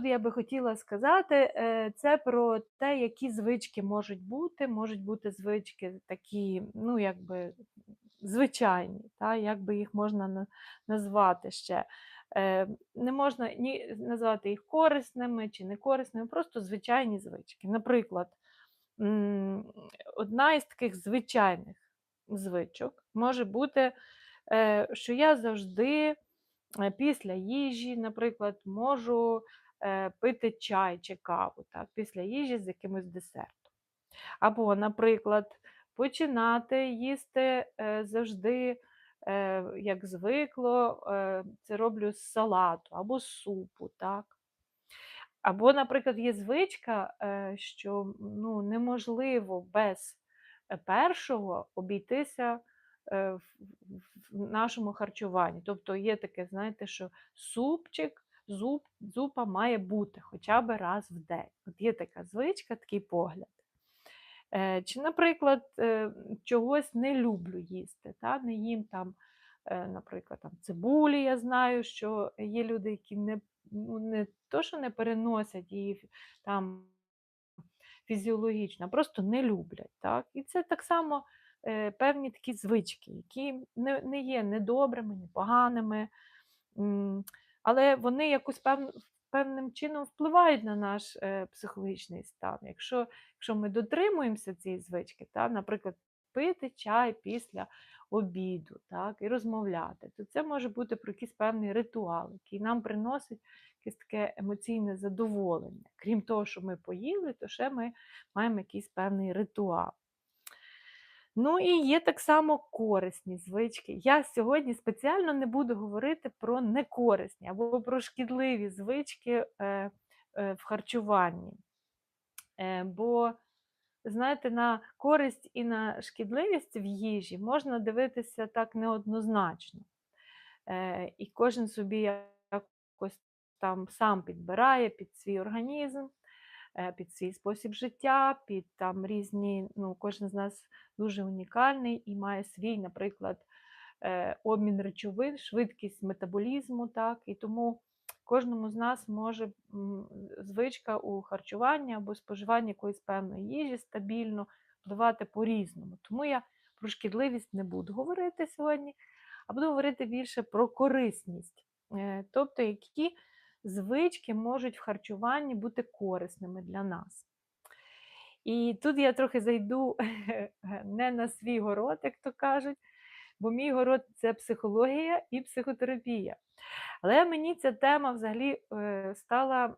тут я би хотіла сказати, е, це про те, які звички можуть бути. Можуть бути звички такі, ну, якби звичайні, та, як би їх можна назвати ще. Е, Не можна ні назвати їх корисними чи некорисними, просто звичайні звички. Наприклад, одна із таких звичайних звичок може бути, е, що я завжди після їжі, наприклад, можу пити чай чи каву так, після їжі з якимось десертом. Або, наприклад, починати їсти е, завжди, е, як звикло, е, це роблю з салату або з супу. так. Або, наприклад, є звичка, е, що ну, неможливо без е, першого обійтися е, в нашому харчуванні. Тобто є таке, знаєте, що супчик, зуб, зупа має бути хоча б раз в день. От є така звичка, такий погляд. Е, Чи, наприклад, е, чогось не люблю їсти, та? не їм там, е, наприклад, там, цибулі, я знаю, що є люди, які не, ну, не то, що не переносять її там фізіологічно, а просто не люблять. Так? І це так само певні такі звички, які не, не є недобрими, не поганими, але вони якось пев, певним чином впливають на наш е, психологічний стан. Якщо, якщо ми дотримуємося цієї звички, та, наприклад, пити чай після обіду так, і розмовляти, то це може бути про якийсь певний ритуал, який нам приносить якесь таке емоційне задоволення. Крім того, що ми поїли, то ще ми маємо якийсь певний ритуал. Ну і є так само корисні звички. Я сьогодні спеціально не буду говорити про некорисні або про шкідливі звички е, е, в харчуванні. Е, бо, знаєте, на користь і на шкідливість в їжі можна дивитися так неоднозначно. І кожен собі якось там сам підбирає під свій організм, під свій спосіб життя, під там різні, ну, кожен з нас дуже унікальний і має свій, наприклад, е, обмін речовин, швидкість метаболізму, так, і тому кожному з нас може звичка у харчуванні або споживанні якоїсь певної їжі стабільно впливати по-різному. Тому я про шкідливість не буду говорити сьогодні, а буду говорити більше про корисність, Е, тобто які звички можуть в харчуванні бути корисними для нас. І тут я трохи зайду не на свій город, як то кажуть, бо мій город це психологія і психотерапія. Але мені ця тема взагалі е, стала